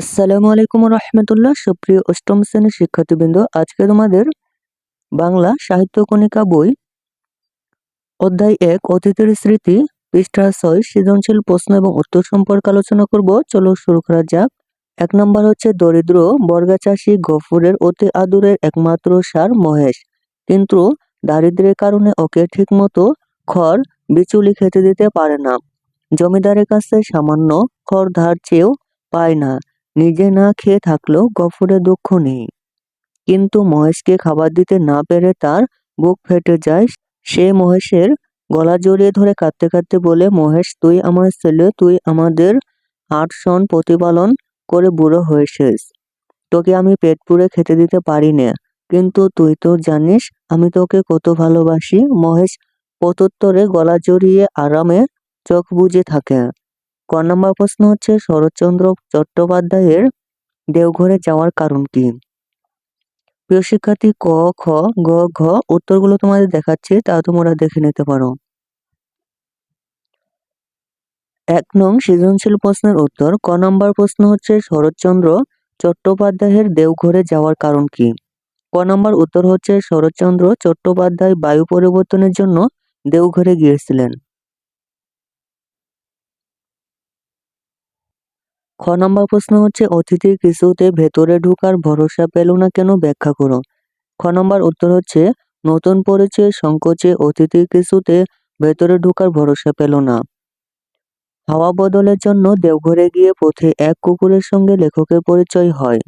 আসসালামু আলাইকুম রহমতুল্লাহ। সুপ্রিয় অষ্টম শ্রেণির শিক্ষার্থীবৃন্দ, আজকে তোমাদের বাংলা সাহিত্য কণিকা বই, অধ্যায় এক, অতীতের স্মৃতি, পৃষ্ঠা ছয়, সৃজনশীল প্রশ্ন এবং উত্তর সম্পর্কে আলোচনা করব। চলো শুরু করা যাক। এক নম্বর হচ্ছে দরিদ্র বর্গা চাষী গফুরের অতি আদুরের একমাত্র সার মহেশ। কিন্তু দারিদ্রের কারণে ওকে ঠিকমতো খড়, বিচুলি খেতে দিতে পারে না। জমিদারের কাছে সামান্য খড় ধার চেয়েও পায় না। নিজে না খেয়ে থাকলেও গফুরের দুঃখ নেই। কিন্তু মহেশকে খাবার দিতে না পেরে তার বুক ফেটে যায়। সে মহেশের গলা জড়িয়ে ধরে কাঁদতে কাঁদতে বলে, মহেশ, তুই আমার ছেলে, তুই আমাদের আট সন প্রতিপালন করে বুড়ো হয়েছিস। তোকে আমি পেট পুড়ে খেতে দিতে পারি না কিন্তু তুই তো জানিস আমি তোকে কত ভালোবাসি। মহেশ প্রত্যুত্তরে গলা জড়িয়ে আরামে চোখ বুজে থাকে। ক নম্বর প্রশ্ন হচ্ছে, শরৎচন্দ্র চট্টোপাধ্যায়ের দেওঘরে যাওয়ার কারণ কি? প্রিয় শিক্ষার্থী, ক, খ, গ, ঘ উত্তরগুলো তোমাদের দেখাচ্ছি, তা তোমরা দেখে নিতে পারো। এক নং সৃজনশীল প্রশ্নের উত্তর, ক নম্বর প্রশ্ন হচ্ছে, শরৎচন্দ্র চট্টোপাধ্যায়ের দেওঘরে যাওয়ার কারণ কি? ক নম্বর উত্তর হচ্ছে, শরৎচন্দ্র চট্টোপাধ্যায় বায়ু পরিবর্তনের জন্য দেওঘরে গিয়েছিলেন। খ নম্বর প্রশ্ন হচ্ছে, অতিথির কিছুতে ভেতরে ঢুকার ভরসা পেল না কেন? ব্যাখ্যা করো খ নম্বর উত্তর হচ্ছে, নতুন পরিচয় সংকোচে অতিথির কিছুতে ভেতরে ঢুকার ভরসা পেল না। হাওয়া বদলের জন্য দেওঘরে গিয়ে পথে এক কুকুরের সঙ্গে লেখকের পরিচয় হয়।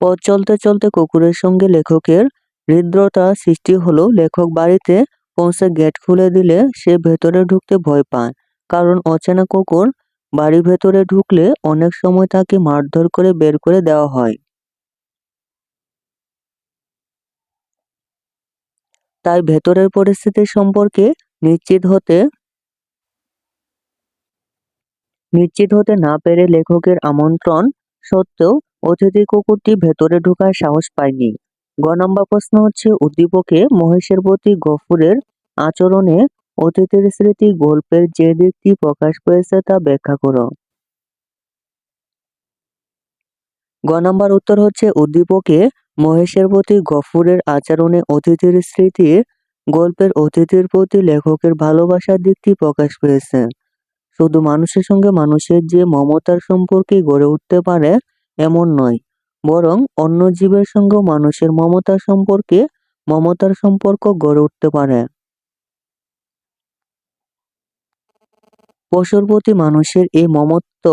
পথ চলতে চলতে কুকুরের সঙ্গে লেখকের হৃদ্রতা সৃষ্টি হলো। লেখক বাড়িতে পৌঁছে গেট খুলে দিলে সে ভেতরে ঢুকতে ভয় পায়। কারণ অচেনা কুকুর বাড়ির ভেতরে ঢুকলে অনেক সময় তাকে মারধর করে বের করে দেওয়া হয়। তাই ভেতরের পরিস্থিতি সম্পর্কে নিশ্চিত হতে নিশ্চিত হতে না পেরে লেখকের আমন্ত্রণ সত্ত্বেও অতিথি কুকুরটি ভেতরে ঢোকার সাহস পায়নি। গ নম্বর প্রশ্ন হচ্ছে, উদ্দীপকে মহেশের প্রতি গফুরের আচরণে অতীতের স্মৃতি গল্পের যে দিকটি প্রকাশ পেয়েছে তা ব্যাখ্যা করো। গ নম্বর উত্তর হচ্ছে, উদ্দীপকে মহেশের প্রতি গফুরের আচরণে অতিথির স্মৃতি, গল্পের অতিথির প্রতি লেখকের ভালোবাসার দিকটি প্রকাশ পেয়েছে শুধু মানুষের সঙ্গে মানুষের যে মমতার সম্পর্কে গড়ে উঠতে পারে এমন নয়, বরং অন্য জীবের সঙ্গেও মানুষের মমতার সম্পর্কে মমতার সম্পর্ক গড়ে উঠতে পারে। পশুর প্রতি মানুষের এই মমত্ব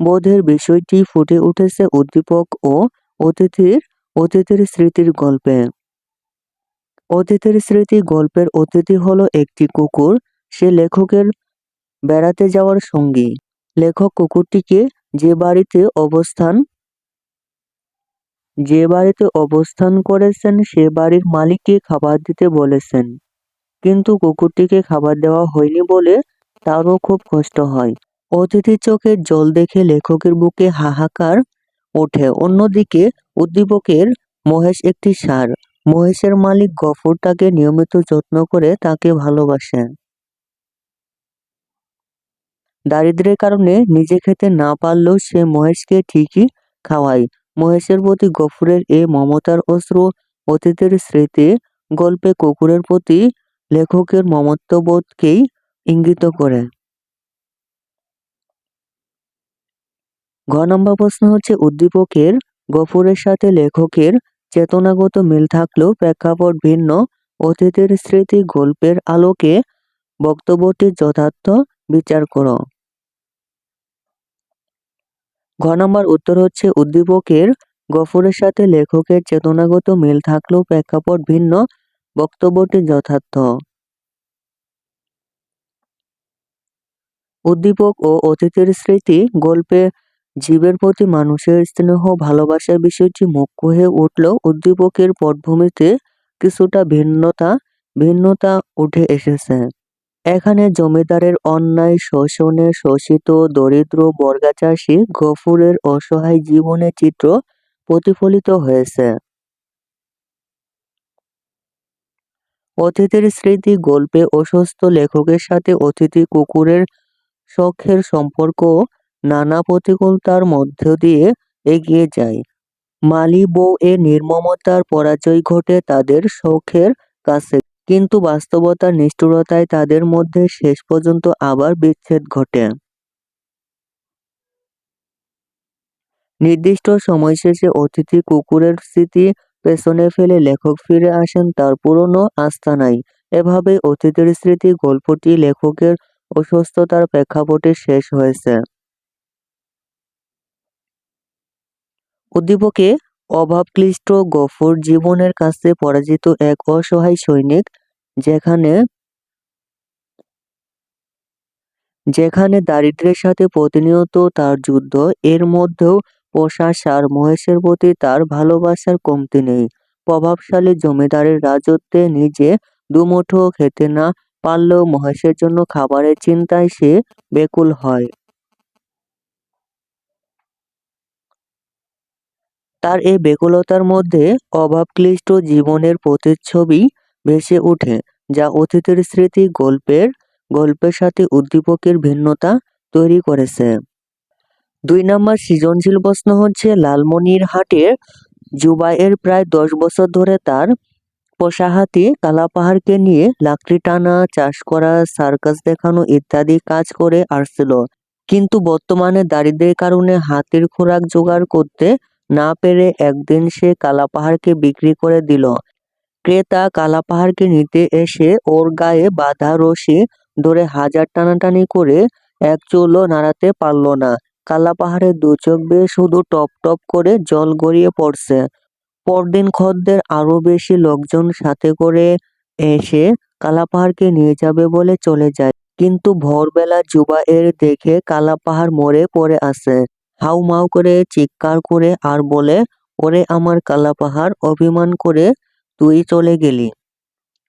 বোধের বিষয়টি ফুটে উঠেছে উদ্দীপক ও অতিথির অতিথির স্মৃতির গল্পে। অতিথির স্মৃতি গল্পের অতিথি হলো একটি কুকুর। সে লেখকের বেড়াতে যাওয়ার সঙ্গী। লেখক কুকুরটিকে যে বাড়িতে অবস্থান, যে বাড়িতে অবস্থান করেছেন সে বাড়ির মালিককে খাবার দিতে বলেছেন। কিন্তু কুকুরটিকে খাবার দেওয়া হয়নি বলে তারও খুব কষ্ট হয়। অতিথির চোখের জল দেখে লেখকের বুকে হাহাকার ওঠে। অন্যদিকে উদ্দীপকের মহেশ একটি সার। মহেশের মালিক গফর তাকে নিয়মিত যত্ন করে তাকে ভালোবাসেন। দারিদ্রের কারণে নিজে খেতে না পারলেও সে মহেশকে ঠিকই খাওয়ায়। মহেশের প্রতি গফুরের এ মমতার অস্ত্র অতীতের স্মৃতি, গল্পে কুকুরের প্রতি লেখকের মমত্ববোধকেই ইঙ্গিত করে। ঘ নম্বর প্রশ্ন হচ্ছে, উদ্দীপকের, গফুরের সাথে লেখকের চেতনাগত মিল থাকলেও প্রেক্ষাপট ভিন্ন। অতীতের স্মৃতি গল্পের আলোকে বক্তব্যটির যথার্থ বিচার করো। ঘ নম্বর উত্তর হচ্ছে, উদ্দীপকের, গফুরের সাথে লেখকের চেতনাগত মিল থাকলেও প্রেক্ষাপট ভিন্ন। বক্তব্যটি যথার্থ। উদ্দীপক ও অতিথির স্মৃতি গল্পে জীবের প্রতি মানুষের স্নেহ, ভালোবাসার বিষয়টি মুখ্য হয়ে উঠলেও উদ্দীপকের পটভূমিতে কিছুটা ভিন্নতা ভিন্নতা উঠে এসেছে। এখানে জমিদারের অন্যায়, শোষণে শোষিত, দরিদ্র, বর্গাচাষী, গফুরের অসহায় জীবনের চিত্র প্রতিফলিত হয়েছে। অতিথির স্মৃতি গল্পে অসুস্থ লেখকের সাথে অতিথি কুকুরের শখের সম্পর্ক নানা প্রতিকূলতার মধ্য দিয়ে এগিয়ে যায়। মালি বউ এর নির্মমতার পরাজয় ঘটে তাদের শখের কাছে, কিন্তু বাস্তবতার নিষ্ঠুরতায় তাদের মধ্যে শেষ পর্যন্ত আবার বিচ্ছেদ ঘটে। নির্দিষ্ট সময় শেষে অতিথি কুকুরের স্মৃতি পেছনে ফেলে লেখক ফিরে আসেন, তার পুরনো আস্তানায় এভাবে অতীতের স্মৃতি গল্পটি লেখকের অসুস্থতার প্রেক্ষাপটে শেষ হয়েছে। উদ্দীপকে অভাবক্লিষ্ট গফুর জীবনের কাছে পরাজিত এক অসহায় সৈনিক, যেখানে যেখানে দারিদ্র্যের সাথে প্রতিনিয়ত তার যুদ্ধ, এর মধ্যেও পোষা সার মহেশের প্রতি তার ভালোবাসার কমতি নেই। প্রভাবশালী জমিদারের রাজত্বে নিজে দুমুঠো খেতে না পারলেও মহেশের জন্য খাবারের চিন্তায় সে বেকুল হয়। তার এই বেকুলতার মধ্যে অভাবক্লিষ্ট জীবনের প্রতিচ্ছবি ভেসে ওঠে, যা অতীতের স্মৃতি গল্পের গল্পের সাথে উদ্দীপকের ভিন্নতা তৈরি করেছে। দুই নম্বর সৃজনশীল প্রশ্ন হচ্ছে, লালমনিরহাটের জুবাইয়ের প্রায় দশ বছর ধরে তার পোষা হাতি কালাপাহাড়কে নিয়ে লাকড়ি টানা, চাষ করা, সার্কাস দেখানো ইত্যাদি কাজ করে আসছিল। কিন্তু বর্তমানে দারিদ্রের কারণে হাতির খোরাক জোগাড় করতে না পেরে একদিন সে কালাপাহাড়কে বিক্রি করে দিল। ক্রেতা কালাপাহাড়কে নিতে এসে ওর গায়ে বাঁধা রশি ধরে হাজার টানাটানি করে এক চুলও নাড়াতে পারল না। কালাপাহাড়ের দু চোখ বেয়ে শুধু টপ টপ করে জল গড়িয়ে পড়ছে। পরদিন খদ্দের আরও বেশি লোকজন সাথে করে এসে কালা পাহাড়কে নিয়ে যাবে বলে চলে যায়। কিন্তু ভোরবেলা জুবা এর দেখে কালা পাহাড় মরে পড়ে আছে। হাউ মাউ করে চিৎকার করে আর বলে, ওরে আমার কালা পাহাড় অভিমান করে তুই চলে গেলি।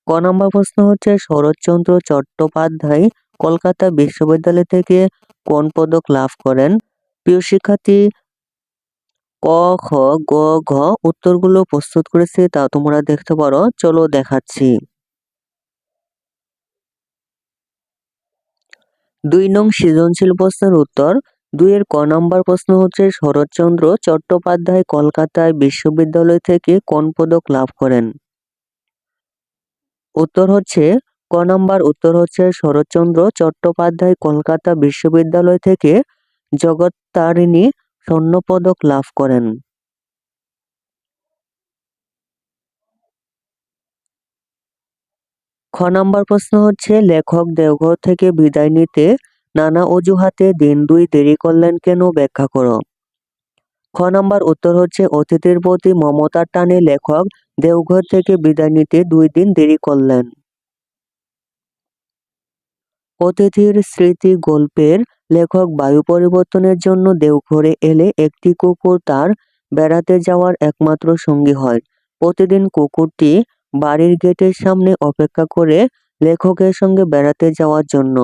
ক নম্বর প্রশ্ন হচ্ছে শরৎচন্দ্র চট্টোপাধ্যায় কলকাতা বিশ্ববিদ্যালয় থেকে কোন পদক লাভ করেন। প্রিয় শিক্ষার্থী ক, খ, গ, ঘ উত্তরগুলো প্রস্তুত করেছি, তা তোমরা দেখতে পারো। চলো দেখাচ্ছি। দুই নং সৃজনশীল প্রশ্নের উত্তর। দুইয়ের ক নম্বর প্রশ্ন হচ্ছে, শরৎচন্দ্র চট্টোপাধ্যায় কলকাতায় বিশ্ববিদ্যালয় থেকে কোন পদক লাভ করেন? উত্তর হচ্ছে, ক নম্বর উত্তর হচ্ছে, শরৎচন্দ্র চট্টোপাধ্যায় কলকাতা বিশ্ববিদ্যালয় থেকে জগত্তারিণী স্বর্ণপদক লাভ করেন। খ নম্বর প্রশ্ন হচ্ছে, লেখক দেওঘর থেকে বিদায় নিতে নানা অজুহাতে দিন দুই দেরি করলেন কেন ব্যাখ্যা করো। খ নম্বর উত্তর হচ্ছে, অতিথির প্রতি মমতার টানে লেখক দেওঘর থেকে বিদায় নিতে দুই দিন দেরি করলেন। অতিথির স্মৃতি গল্পের লেখক বায়ু পরিবর্তনের জন্য দেওঘরে এলে একটি কুকুর তার বেড়াতে যাওয়ার একমাত্র সঙ্গী হয়। প্রতিদিন কুকুরটি বাড়ির গেটের সামনে অপেক্ষা করে লেখকের সঙ্গে বেড়াতে যাওয়ার জন্য।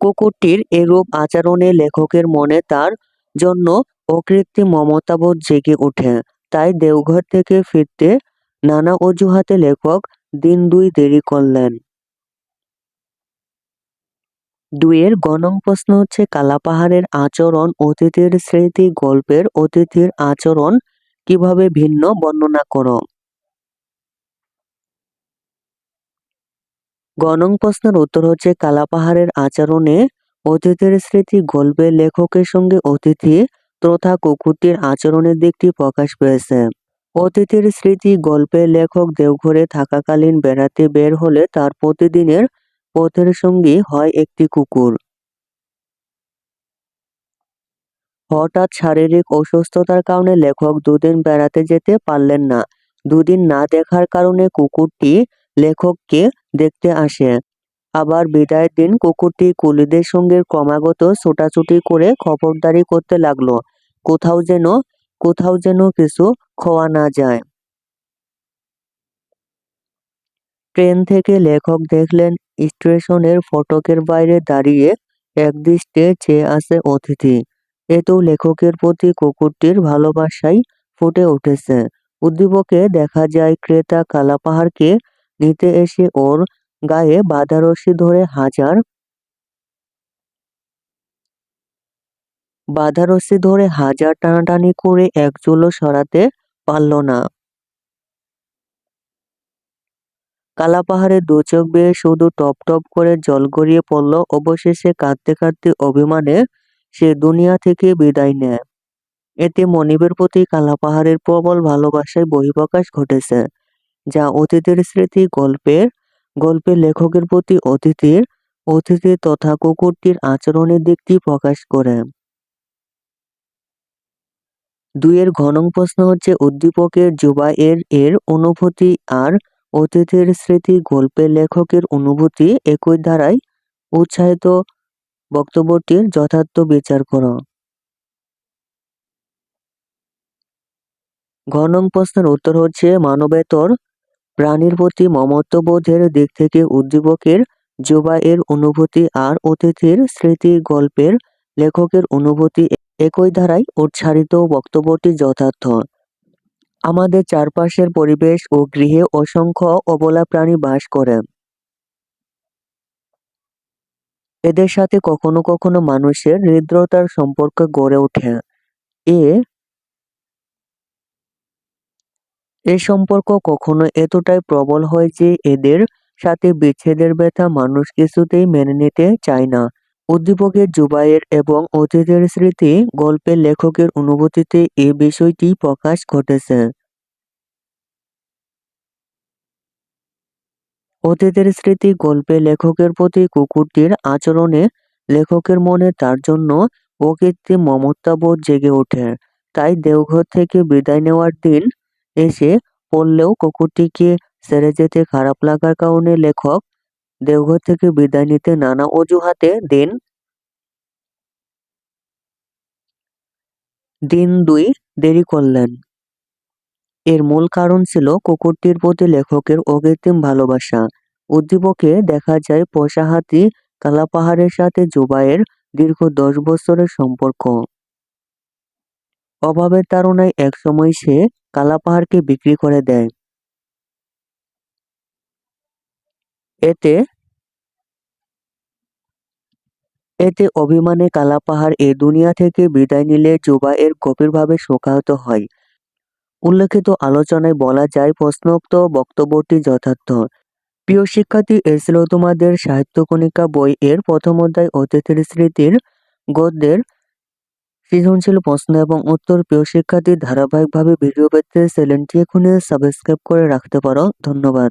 কুকুরটির এরূপ আচরণে লেখকের মনে তার জন্য অকৃত্রিম মমতাবোধ জেগে ওঠে। তাই দেওঘর থেকে ফিরতে নানা অজুহাতে লেখক দিন দুই দেরি করলেন। দুইয়ের গণং প্রশ্ন হচ্ছে, কালাপাহাড়ের আচরণ অতিথির স্মৃতি, গল্পের অতিথির আচরণ কীভাবে ভিন্ন বর্ণনা করো? গণং প্রশ্নের উত্তর হচ্ছে, কালাপাহাড়ের আচরণে অতিথির স্মৃতি, গল্পের লেখকের সঙ্গে অতিথি তথা কুকুরটির আচরণের দিকটি প্রকাশ পেয়েছে। অতিথির স্মৃতি, গল্পের লেখক দেওঘরে থাকাকালীন বেড়াতে বের হলে তার প্রতিদিনের পথের সঙ্গী হয় একটি কুকুর। হঠাৎ শারীরিক অসুস্থতার কারণে লেখক দুদিন বেড়াতে যেতে পারলেন না। দুদিন না দেখার কারণে কুকুরটি লেখককে দেখতে আসে। আবার বিদায়ের দিন কুকুরটি কুলিদের সঙ্গে ক্রমাগত ছোটাছুটি করে খবরদারি করতে লাগল। কোথাও যেন কোথাও যেন কিছু খোয়া না যায়। ট্রেন থেকে লেখক দেখলেন, স্টেশনের ফটকের বাইরে দাঁড়িয়ে একদৃষ্টে চেয়ে আছে অতিথি। এতেও লেখকের প্রতি কুকুরটির ভালোবাসাই ফুটে উঠেছে। উদ্দীপকে দেখা যায়, ক্রেতা কালাপাহাড়কে নিতে এসে ওর গায়ে বাঁধা রশি ধরে হাজার বাঁধা রশি ধরে হাজার টানাটানি করে এক চুলো সরাতে পারল না। কালা পাহাড়ে দু চোখ বেয়ে শুধু টপ টপ করে জল গড়িয়ে পড়ল। অবশেষে কাঁদতে কাঁদতে অভিমানে সে দুনিয়া থেকে বিদায় নেয়। এতে মনিবের প্রতি কালা পাহাড়ের প্রবল ভালোবাসায় বহিঃপ্রকাশ ঘটেছে, যা অতীতের স্মৃতি, গল্পের গল্পের লেখকের প্রতি অতিথির অতিথি তথা কুকুরটির আচরণের দিকটি প্রকাশ করে। দুইয়ের ঘনং প্রশ্ন হচ্ছে, উদ্দীপকের জুবা এর অনুভূতি আর অতীতের স্মৃতি গল্পের লেখকের অনুভূতি একই ধারায় উৎসাহিত বক্তব্যটির যথার্থ বিচার করো। ঘনং প্রশ্নের উত্তর হচ্ছে, মানবেতর প্রাণীর প্রতি মমত্ববোধের দিক থেকে উদ্দীপকের জুবা এর অনুভূতি আর অতিথির স্মৃতি গল্পের লেখকের অনুভূতি একই ধারায় উচ্চারিত বক্তব্যটি যথার্থ। আমাদের চারপাশের পরিবেশ ও গৃহে অসংখ্য অবলা প্রাণী বাস করে। এদের সাথে কখনো কখনো মানুষের হৃদ্রতার সম্পর্ক গড়ে ওঠে। এ এ সম্পর্ক কখনো এতটাই প্রবল হয় যে এদের সাথে বিচ্ছেদের ব্যথা মানুষ কিছুতেই মেনে নিতে চায় না। উদ্দীপকের জুবাইয়ের এবং অতীতের স্মৃতি গল্পের লেখকের অনুভূতিতে এ বিষয়টি প্রকাশ ঘটেছে। অতীতের স্মৃতি গল্পে লেখকের প্রতি কুকুরটির আচরণে লেখকের মনে তার জন্য অকৃত্রিম মমতাবোধ জেগে ওঠে। তাই দেওঘর থেকে বিদায় নেওয়ার দিন এসে পড়লেও কুকুরটিকে ছেড়ে যেতে খারাপ লাগার কারণে লেখক দেওঘর থেকে বিদায় নিতে নানা অজুহাতে দিন দিন দুই দেরি করলেন। এর মূল কারণ ছিল কুকুরটির প্রতি লেখকের অকৃত্রিম ভালোবাসা। উদ্দীপকে দেখা যায় পোষা হাতি কালাপাহাড়ের সাথে জুবাইয়ের দীর্ঘ দশ বছরের সম্পর্ক। অভাবের তাড়নায় একসময় সে কালাপাহাড়কে বিক্রি করে দেয়। এতে এতে অভিমানে কালাপাহাড় এ দুনিয়া থেকে বিদায় নিলে জুবা এর গভীরভাবে শোকাহত হয়। উল্লেখিত আলোচনায় বলা যায়, প্রশ্নোক্ত বক্তব্যটি যথার্থ। প্রিয় শিক্ষার্থী, এ তোমাদের সাহিত্যকণিকা বই এর প্রথম অধ্যায় অতিথির স্মৃতির গদ্যের সৃজনশীল প্রশ্ন এবং উত্তর। প্রিয় শিক্ষার্থী, ধারাবাহিকভাবে ভিডিও পেতে চ্যানেলটি এখনই সাবস্ক্রাইব করে রাখতে পারো। ধন্যবাদ।